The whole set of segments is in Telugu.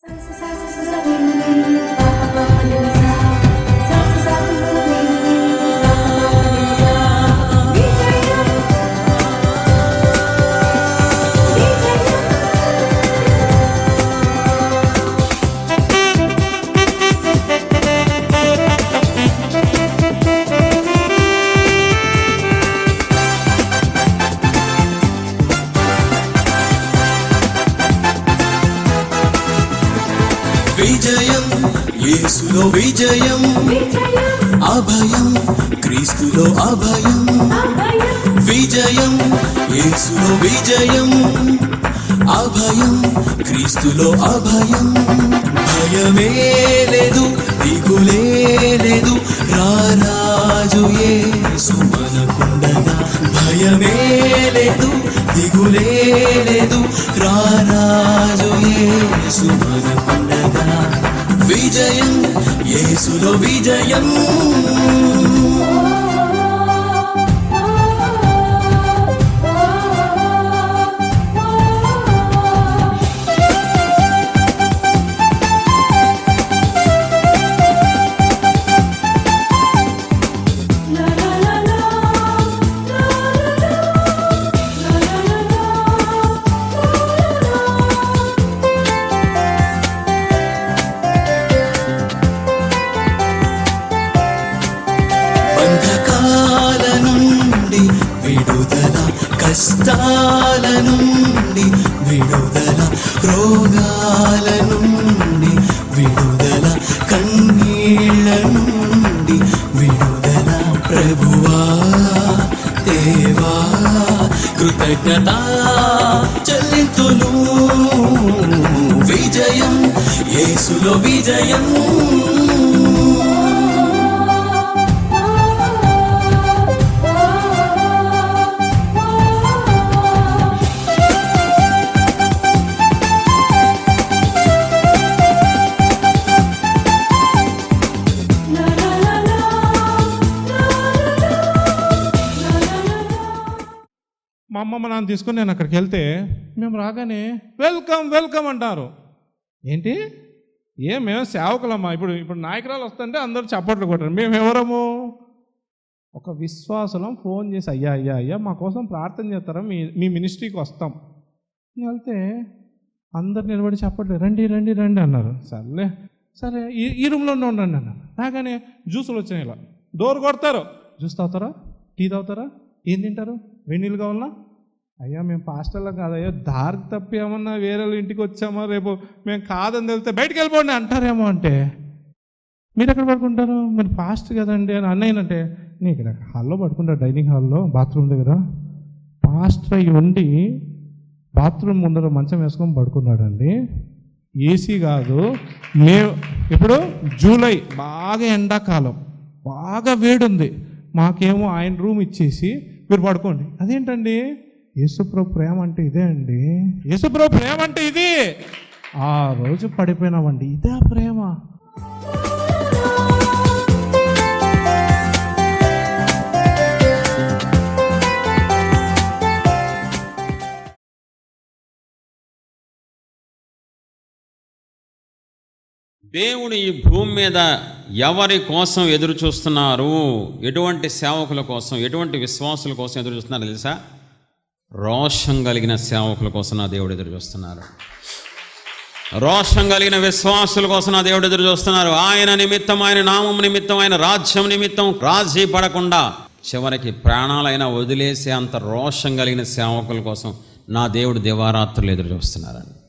Sasa, sasa, sasa. విజయం యేసులో విజయం. అభయం క్రీస్తులో అభయం. విజయం యేసులో విజయం. అభయం క్రీస్తులో అభయం. భయమే లేదు దిగులే లేదు రారాజు యేసు మనకుండగా. భయమే లేదు దిగులే లేదు రారాజు యేసు మనకుండగా. విజయం యేసులో విజయం. కృతజ్ఞత చెల్లింతును. విజయం యేసులో విజయం. మా అమ్మమ్మ నాన్న తీసుకుని నేను అక్కడికి వెళ్తే మేము రాగానే వెల్కమ్ వెల్కమ్ అంటారు. ఏంటి? ఏం మేము సేవకులమ్మా. ఇప్పుడు ఇప్పుడు నాయకురాలు వస్తుంటే అందరూ చప్పట్లు కొట్టారు. మేము ఎవరము? ఒక విశ్వాసం ఫోన్ చేసి అయ్యా అయ్యా అయ్యా మా కోసం ప్రార్థన చేస్తారా? మీ మీ మినిస్ట్రీకి వస్తాం. నేను వెళ్తే అందరు నిలబడి చెప్పట్లేదు రండి రండి రండి అన్నారు. సర్లే. సరే ఈ ఈ రూమ్లో ఉండండి అన్నారు. రాగానే జ్యూసులు వచ్చినాయి ఇలా. డోర్ కొడతారు. జ్యూస్ తాగుతారా? టీ తాగుతారా? ఏం తింటారు? వెన్నీళ్ళు కావాలా? అయ్యా మేము పాస్టర్లో కాదయ్యా దారి తప్పి ఏమన్నా వేరే ఇంటికి వచ్చామా రేపు? మేము కాదని తెలిస్తే బయటకు వెళ్ళిపోండి అంటారేమో అంటే. మీరు ఎక్కడ పడుకుంటారు? మీరు ఫాస్ట్ కదండి అని అన్నయ్యనంటే నేను ఇక్కడ హాల్లో పడుకుంటా డైనింగ్ హాల్లో బాత్రూమ్ దగ్గర. పాస్టర్ అయి ఉండి బాత్రూమ్ ముందర మంచం వేసుకొని పడుకున్నాడండి. ఏసీ కాదు మే ఇప్పుడు జూలై బాగా ఎండాకాలం బాగా వేడుంది. మాకేమో ఆయన రూమ్ ఇచ్చేసి మీరు పడుకోండి. అదేంటండి? యేసుప్రభు ప్రేమ అంటే ఇదే అండి. యేసుప్రభు ప్రేమ అంటే ఇది. ఆ రోజు పడిపోయినామండి. ఇదే ప్రేమ. దేవుడు ఈ భూమి మీద ఎవరి కోసం ఎదురు చూస్తున్నారు? ఎటువంటి సేవకుల కోసం ఎటువంటి విశ్వాసుల కోసం ఎదురు చూస్తున్నారు తెలుసా? రోషం కలిగిన సేవకుల కోసం నా దేవుడు ఎదురు చూస్తున్నారు. రోషం కలిగిన విశ్వాసుల కోసం నా దేవుడు ఎదురు చూస్తున్నారు. ఆయన నిమిత్తం ఆయన నామం నిమిత్తం ఆయన రాజ్యం నిమిత్తం రాజీ పడకుండా చివరికి ప్రాణాలైనా వదిలేసే అంత రోషం కలిగిన సేవకుల కోసం నా దేవుడు దివారాత్రులు ఎదురు చూస్తున్నారని.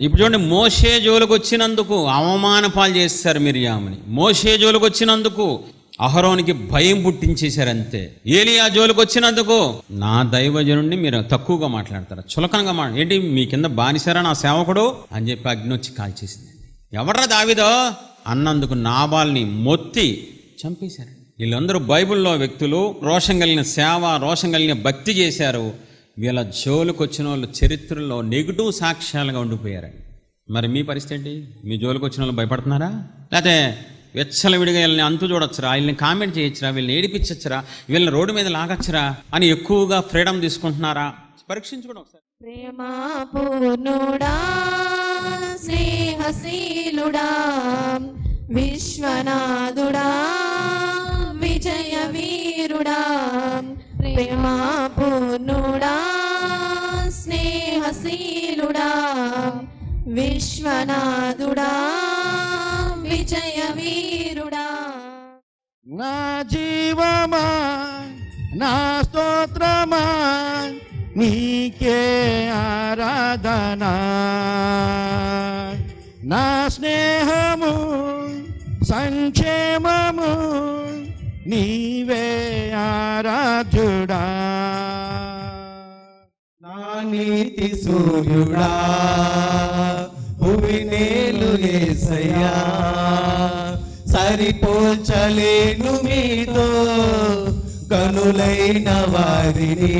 ఇప్పుడు చూడండి మోసే జోలికి వచ్చినందుకు అవమాన పాలు చేస్తారు మిరియామని. మోసే జోలికి వచ్చినందుకు అహరోనికి భయం పుట్టించేశారు అంతే. ఏలియా జోలికి వచ్చినందుకు నా దైవజనుడిని మీరు తక్కువగా మాట్లాడతారు? చులకనగా మా ఏంటి మీ కింద బానిసారా నా సేవకుడు? అని చెప్పి అగ్ని వచ్చి కాల్చేసింది ఎవర్రా దావిదో? అన్నందుకు నాబాల్ని మొత్తి చంపేశారు. వీళ్ళందరూ బైబిల్లో వ్యక్తులు రోషం కలిగిన సేవ రోషం కలిగిన భక్తి చేశారు. వీళ్ళ జోలికి వచ్చిన వాళ్ళు చరిత్రలో నెగిటివ్ సాక్ష్యాలుగా ఉండిపోయారండి మరి మీ పరిస్థితి ఏంటి? మీ జోలికి వచ్చిన వాళ్ళు భయపడుతున్నారా? లేకపోతే వెచ్చలవిడిగా వీళ్ళని అంతు చూడొచ్చురా? వీళ్ళని కామెంట్ చేయొచ్చురా? వీళ్ళని ఏడిపించచ్చురా? వీళ్ళని రోడ్డు మీద లాగచ్చురా? అని ఎక్కువగా ఫ్రీడమ్ తీసుకుంటున్నారా? పరీక్షించుకోండి ఒకసారి. ప్రేమ స్నేహశీలుడా విశ్వనాథుడా విజయ వీరుడా ప్రేమా పూర్ణుడా స్నేహశీలుడా విశ్వనాథుడా విజయ వీరుడా నా జీవమా నా స్తోత్రమా నీకే ఆరాధనా. నా స్నేహము సంక్షేమము నీవే ఆరాధ్యుడా. నీతి సూర్యుడా భూమి నేలు ఏసయ్యా. సరిపోల్చలేను మీతో కనులైన వారిని.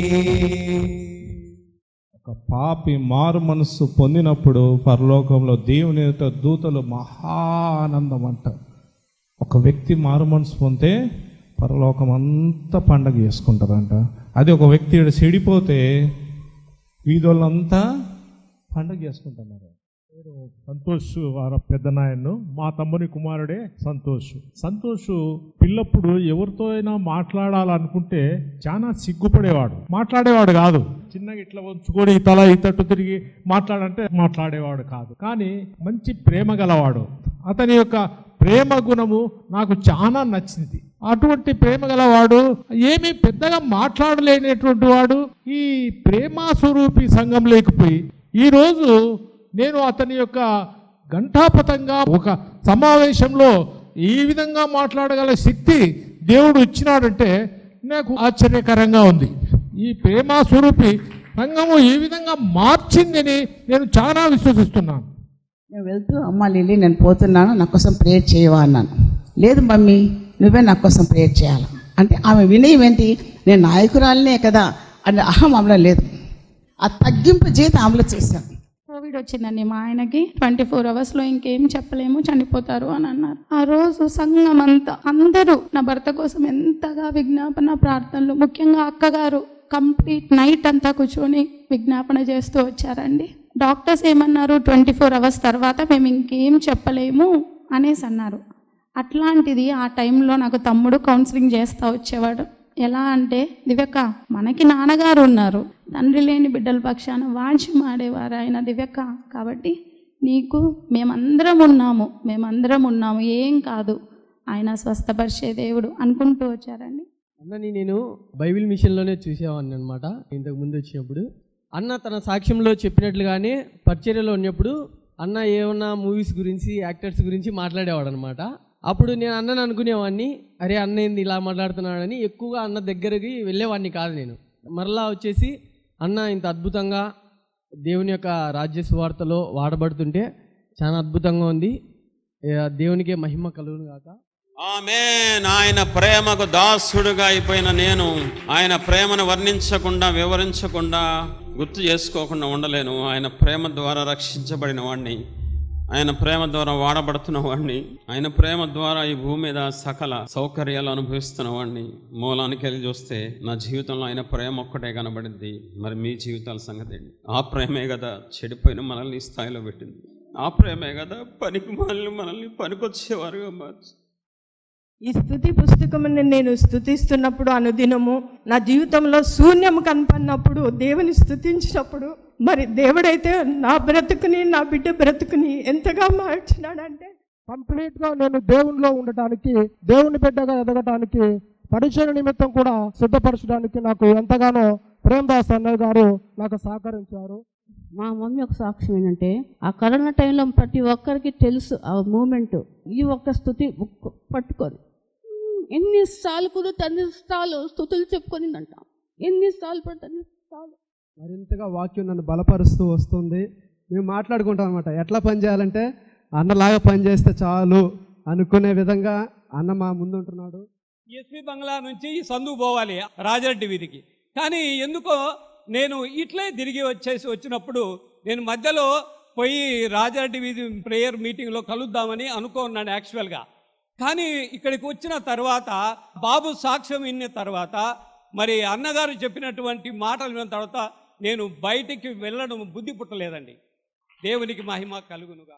ఒక పాపి మారు మనస్సు పొందినప్పుడు పరలోకంలో దేవుని దూతలు మహా ఆనందం అంటారు ఒక వ్యక్తి మారు మనసు పొందితే పరలోకం అంతా పండగ చేసుకుంటారంట. అది ఒక వ్యక్తి చెడిపోతే వీధులంతా పండగ చేసుకుంటున్నారు సంతోష్ వారి పెద్ద నాయన్ను మా తమ్ముని కుమారుడే సంతోష్. సంతోష్ పిల్లప్పుడు ఎవరితో అయినా మాట్లాడాలనుకుంటే చాలా సిగ్గుపడేవాడు. మాట్లాడేవాడు కాదు. చిన్నగా ఇట్లా వంచుకొని తల ఇతట్టు తిరిగి మాట్లాడంటే మాట్లాడేవాడు కాదు. కానీ మంచి ప్రేమ గలవాడు. అతని యొక్క ప్రేమ గుణము నాకు చాలా నచ్చింది. అటువంటి ప్రేమ గలవాడు ఏమీ పెద్దగా మాట్లాడలేనటువంటి వాడు ఈ ప్రేమ స్వరూపి సంఘం లేకపోయి ఈరోజు నేను అతని యొక్క ఘంటాపతంగా ఒక సమావేశంలో ఈ విధంగా మాట్లాడగల శక్తి దేవుడు ఇచ్చినాడంటే నాకు ఆశ్చర్యకరంగా ఉంది. ఈ ప్రేమ స్వరూపి సంఘము ఈ విధంగా మార్చిందని నేను చాలా విశ్వసిస్తున్నాను. నేను వెళ్తూ అమ్మ లిల్లీ నేను పోతున్నాను నా కోసం ప్రేయర్ చేయవా అన్నాను. లేదు మమ్మీ నువ్వే నా కోసం ప్రేయర్ చేయాలి? అంటే ఆమె వినయం ఏంటి నేను నాయకురాలనే కదా అని అహం ఆమెలో లేదు. ఆ తగ్గింపు జీతం ఆమెలో చేశాను కోవిడ్ వచ్చిందండి మా ఆయనకి. ట్వంటీ ఫోర్ అవర్స్లో ఇంకేం చెప్పలేము చనిపోతారు అని అన్నారు. ఆ రోజు సంఘం అంతా అందరూ నా భర్త కోసం ఎంతగా విజ్ఞాపన ప్రార్థనలు ముఖ్యంగా అక్కగారు కంప్లీట్ నైట్ అంతా కూర్చొని విజ్ఞాపన చేస్తూ వచ్చారండి. డాక్టర్స్ ఏమన్నారు? ట్వంటీ ఫోర్ అవర్స్ తర్వాత మేము ఇంకేం చెప్పలేము అనేసి అన్నారు. అట్లాంటిది ఆ టైంలో నాకు తమ్ముడు కౌన్సిలింగ్ చేస్తూ వచ్చేవాడు. ఎలా అంటే దివ్యక్క మనకి నాన్నగారు ఉన్నారు. తండ్రి లేని బిడ్డల పక్షాన వాడ్యం ఆడేవారు ఆయన దివ్యక్క. కాబట్టి నీకు మేమందరం ఉన్నాము. మేమందరం ఉన్నాము. ఏం కాదు. ఆయన స్వస్థపరిచే దేవుడు అనుకుంటూ వచ్చారండి. అన్నని నేను బైబిల్ మిషన్లోనే చూసేవాడిని అనమాట ఇంతకు ముందు వచ్చినప్పుడు. అన్న తన సాక్ష్యంలో చెప్పినట్లుగానే పరిచర్యలో ఉన్నప్పుడు అన్న ఏమన్నా మూవీస్ గురించి యాక్టర్స్ గురించి మాట్లాడేవాడు అనమాట అప్పుడు నేను అన్నని అనుకునేవాడిని అరే అన్న ఏంది ఇలా మాట్లాడుతున్నాడని ఎక్కువగా అన్న దగ్గరికి వెళ్ళేవాడిని కాదు నేను. మరలా వచ్చేసి అన్న ఇంత అద్భుతంగా దేవుని యొక్క రాజ్య సువార్తలో వాడబడుతుంటే చాలా అద్భుతంగా ఉంది. దేవునికే మహిమ కలుగును కాక ఆమె ఆయన ప్రేమకు దాసుడుగా అయిపోయిన నేను ఆయన ప్రేమను వర్ణించకుండా వివరించకుండా గుర్తు చేసుకోకుండా ఉండలేను. ఆయన ప్రేమ ద్వారా రక్షించబడిన వాడిని ఆయన ప్రేమ ద్వారా వాడబడుతున్న వాడిని ఆయన ప్రేమ ద్వారా ఈ భూమి మీద సకల సౌకర్యాలు అనుభవిస్తున్న వాడిని మూలానికి వెళ్ళి చూస్తే నా జీవితంలో ఆయన ప్రేమ ఒక్కటే కనబడింది. మరి మీ జీవితాల సంగతి ఏంటి? ఆ ప్రేమే కదా చెడిపోయిన మనల్ని ఈ స్థాయిలో పెట్టింది. ఆ ప్రేమే కదా పనికి మనల్ని మనల్ని పనికొచ్చేవారుగా మార్చి ఈ స్థుతి పుస్తకముని నేను స్థుతిస్తున్నప్పుడు అనుదినము నా జీవితంలో శూన్యం కనపడినప్పుడు దేవుని స్థుతించినప్పుడు మరి దేవుడైతే నా బ్రతుకుని నా బిడ్డ బ్రతుకుని ఎంతగా మార్చినాడంటే కంప్లీట్గా నేను దేవునిలో ఉండటానికి దేవుని బిడ్డగా ఎదగటానికి పరిచయ నిమిత్తం కూడా సిద్ధపరచడానికి నాకు ఎంతగానో ప్రేమదాస్ అన్నయ్య గారు నాకు సహకరించారు. మా మమ్మీ ఒక సాక్ష్యం ఏంటంటే ఆ కరోనా టైంలో ప్రతి ఒక్కరికి తెలుసు ఆ మూమెంట్. ఈ ఒక్క స్థుతి పట్టుకొని. "ఉమ్, ఎన్నిసార్లు కూడా తన్నిస్తాలు స్థుతులు చెప్పుకొనిందంట. ఎన్నిసార్లు పడి తన్నిస్తాలు మరింతగా వాక్యం నన్ను బలపరుస్తూ వస్తుంది. మేము మాట్లాడుకుంటాం అనమాట ఎట్లా పని చేయాలంటే అన్నలాగా పని చేస్తే చాలు అనుకునే విధంగా అన్న మా ముందు ఉంటున్నాడు ఎస్పి బంగ్లా నుంచి ఈ సందుకు పోవాలి రాజరెడ్డి వీధికి. కానీ ఎందుకో నేను ఇట్లే తిరిగి వచ్చేసి వచ్చినప్పుడు నేను మధ్యలో పోయి రాజరెడ్డి వీధి ప్రేయర్ మీటింగ్లో కలుద్దామని అనుకున్నాను యాక్చువల్గా కానీ ఇక్కడికి వచ్చిన తర్వాత బాబు సాక్ష్యం విన్న తర్వాత మరి అన్నగారు చెప్పినటువంటి మాటలు విన్న తర్వాత నేను బయటికి వెళ్ళడం బుద్ధి పుట్టలేదండి. దేవునికి మహిమ కలుగునుగా